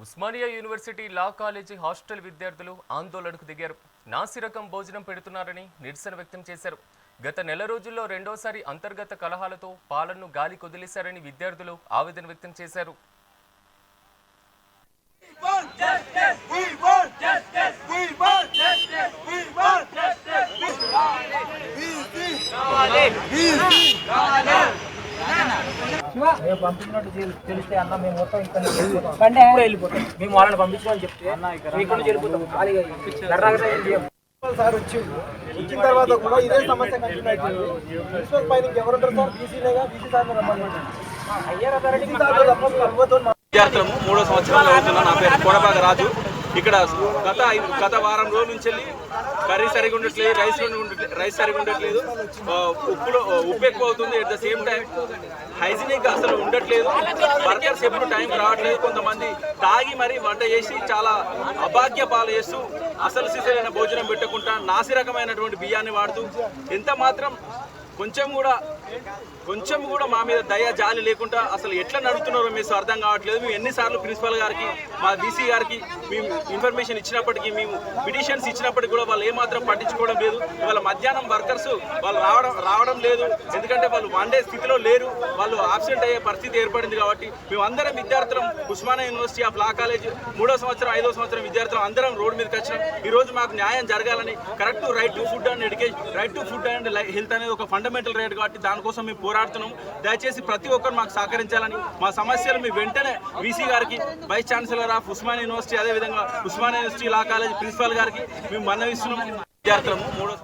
Osmania university law college hostel విద్యార్థులు ఆందోళనకు దిగారు నాసిరకం భోజనం పెడుతున్నారని నిరసన వ్యక్తం చేశారు గత నెల రోజుల్లో రెండోసారి అంతర్గత కలహాలతో పాలనను గాలి కొదిలేశారని విద్యార్థులు ఆవేదన వ్యక్తం చేశారు want మేము పంపించినట్టు తెలి- తెలిస్తే అన్న మేము మొత్తం ఇక్కడ వెళ్ళిపోతాం. మేము వాళ్ళని పంపించమని చెప్తే ఇక్కడ నుంచి వెళ్ళిపోతాం. సార్ వచ్చిండు వచ్చిన తర్వాత కూడా ఇదే సమస్య కంటిన్యూ అవుతుంది ప్రిన్సిపల్ పైన సార్? బీసీనేగా బీసీ సార్ రమ్మని అయ్యారు విద్యార్థులము మూడో సంవత్సరంలో అవుతున్నా నా పేరు కోడబాగ రాజు. ఇక్కడ గత గత వారం రోజుల నుంచి వెళ్ళి కర్రీ సరిగా ఉండట్లేదు రైస్ రైస్ సరిగా ఉండట్లేదు ఉప్పులో ఉప్పు ఎక్కువ అవుతుంది. At the same time hygienic అసలు ఉండట్లేదు. వర్కర్స్ ఎప్పుడు టైం రావట్లేదు. కొంతమంది తాగి మరి వంట చేసి చాలా అభాగ్య పాలు చేస్తూ అసలు సిసలైన భోజనం పెట్టకుండా నాసి రకమైనటువంటి బియ్యాన్ని వాడుతూ ఎంత మాత్రం కొంచెం కూడా కొంచెం కూడా మా మీద దయ జాలి లేకుండా అసలు ఎట్లా నడుతున్నారో మేము అర్థం కావట్లేదు. మేము ఎన్నిసార్లు ప్రిన్సిపల్ గారికి మా డీసీ గారికి మేము ఇన్ఫర్మేషన్ ఇచ్చినప్పటికీ మేము పిటిషన్స్ ఇచ్చినప్పటికీ కూడా వాళ్ళు ఏమాత్రం పట్టించుకోవడం లేదు. ఇవాళ మధ్యాహ్నం వర్కర్స్ వాళ్ళు రావడం రావడం లేదు. ఎందుకంటే వాళ్ళు వండే స్థితిలో లేరు. వాళ్ళు ఆబ్సెంట్ అయ్యే పరిస్థితి ఏర్పడింది కాబట్టి మేము అందరం విద్యార్థులం Osmania university of law college మూడో సంవత్సరం ఐదో సంవత్సరం విద్యార్థులం అందరం రోడ్డు మీదకి వచ్చినాం. ఈ రోజు మాకు న్యాయం జరగాలని correct right to food and education right to food and health అనేది ఒక ఫండమెంటల్ రైట్ కాబట్టి దానికోసం మేము పోరాడుతున్నాం. దయచేసి ప్రతి ఒక్కరు మాకు సహకరించాలని మా సమస్యలు మీ వెంటనే వీసీ గారికి vice chancellor of Osman university అదేవిధంగా Osman university law college principal గారికి మేము మన్నవిస్తున్నాం. విద్యార్థులము మూడో